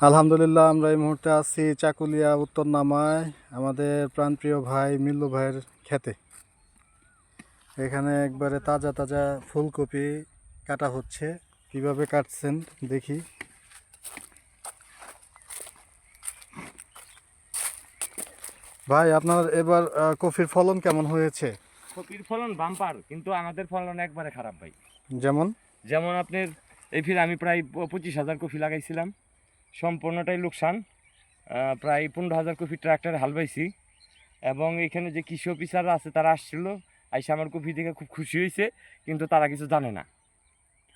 আলহামদুলিল্লাহ আমরা এই মুহূর্তে আছি চাকুলিয়া উত্তর নামায় আমাদের প্রাণপ্রিয় ভাই মিল্লু ভাইয়ের খেতে। এখানে একবারে তাজা তাজা ফুলকপি কাটা হচ্ছে। কীভাবে কাটছেন দেখি। ভাই আপনার এবার কফির ফলন কেমন হয়েছে? কপির ফলন বাম্পার কিন্তু আমাদের ফলন একবারে খারাপ ভাই। যেমন? যেমন আপনার এই ফির আমি প্রায় পঁচিশ হাজার কপি লাগাইছিলাম। সম্পূর্ণটাই লোকসান। প্রায় পনেরো হাজার কপি ট্রাক্টরে হাল বাইছি। এবং এখানে যে কৃষি অফিসাররা আছে তারা আসছিল আইসা আমার কপি দেখে খুব খুশি হয়েছে কিন্তু তারা কিছু জানে না।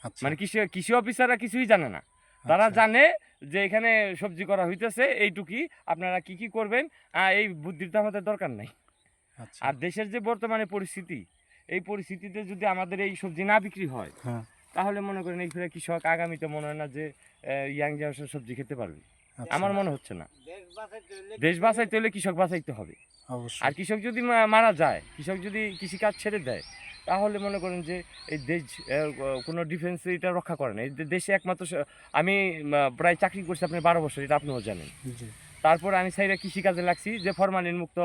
আচ্ছা। মানে কৃষি কৃষি অফিসাররা কিছুই জানে না। তারা আচ্ছা। জানে যে এখানে সবজি করা হইতেছে এইটুকুই আপনারা কি কি করবেন? এই বুদ্ধির তো আমাদের দরকার নাই। আচ্ছা। আর দেশের যে বর্তমানে পরিস্থিতি এই পরিস্থিতিতে যদি আমাদের এই সবজি না বিক্রি হয় হ্যাঁ। তাহলে মনে করেন এই ফিরে কৃষক আগামীতে মনে হয় না যে ইয়াং জেনারেশন সবজি খেতে পারবে। আচ্ছা, আমার মনে হচ্ছে না। দেশ বাঁচাইতে হলে কৃষক বাঁচাইতে হবে। আর কৃষক যদি মারা যায় কৃষক যদি কৃষিকাজ ছেড়ে দেয় তাহলে মনে করেন যে এই দেশ কোনো ডিফেন্স এটা রক্ষা করে না। এই দেশে একমাত্র আমি প্রায় চাকরি করছি আপনি বারো বছর এটা আপনিও জানেন। তারপর আমি সাইডে কৃষিকাজে লাগছি যে ফরমালিন মুক্ত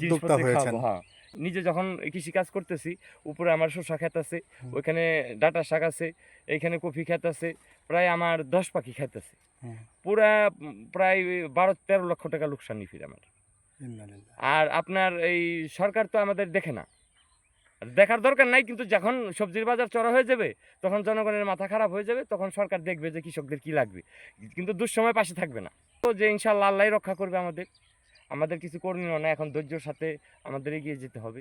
জিনিসপত্র খাওয়াবো, হ্যাঁ। নিজে যখন কৃষিকাজ করতেছি উপরে আমার শসা ক্ষেত আছে ওইখানে ডাটা শাক আছে এইখানে কফি ক্ষেত আছে প্রায় আমার দশ পাখি ক্ষেত আছে। পুরা প্রায় বারো তেরো লক্ষ টাকা লোকসান ফির আমার। আর আপনার এই সরকার তো আমাদের দেখে না। দেখার দরকার নাই কিন্তু যখন সবজির বাজার চড়া হয়ে যাবে তখন জনগণের মাথা খারাপ হয়ে যাবে তখন সরকার দেখবে যে কৃষকদের কি লাগবে। কিন্তু দুঃসময় পাশে থাকবে না। তো যে ইনশাল্লাহ আল্লাহ রক্ষা করবে আমাদের। আমাদের কিছু করণীয় না এখন ধৈর্যর সাথে আমাদের এগিয়ে যেতে হবে।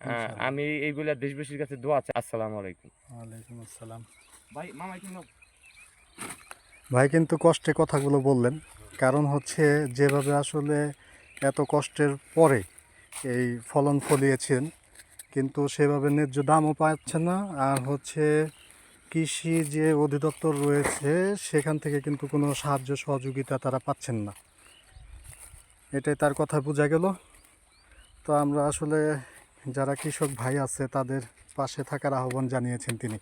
আহ, আমি এইগুলা দেশবাসীর কাছে দোয়া চাই। আসসালামু আলাইকুম। ওয়ালাইকুম আসসালাম। ভাই মামা কিন্তু ভাই কিন্তু কষ্টে কথাগুলো বললেন। কারণ হচ্ছে যেভাবে আসলে এত কষ্টের পরে এই ফলন ফলিয়েছেন কিন্তু সেভাবে ন্যায্য দামও পাচ্ছেন না। আর হচ্ছে কৃষি যে অধিদপ্তর রয়েছে সেখান থেকে কিন্তু কোনো সাহায্য সহযোগিতা তারা পাচ্ছেন না। এটাই তার কথা বোঝা গেল। তো আমরা আসলে যারা কৃষক ভাই আছে, তাদের পাশে থাকার আহ্বান জানিয়েছেন তিনি।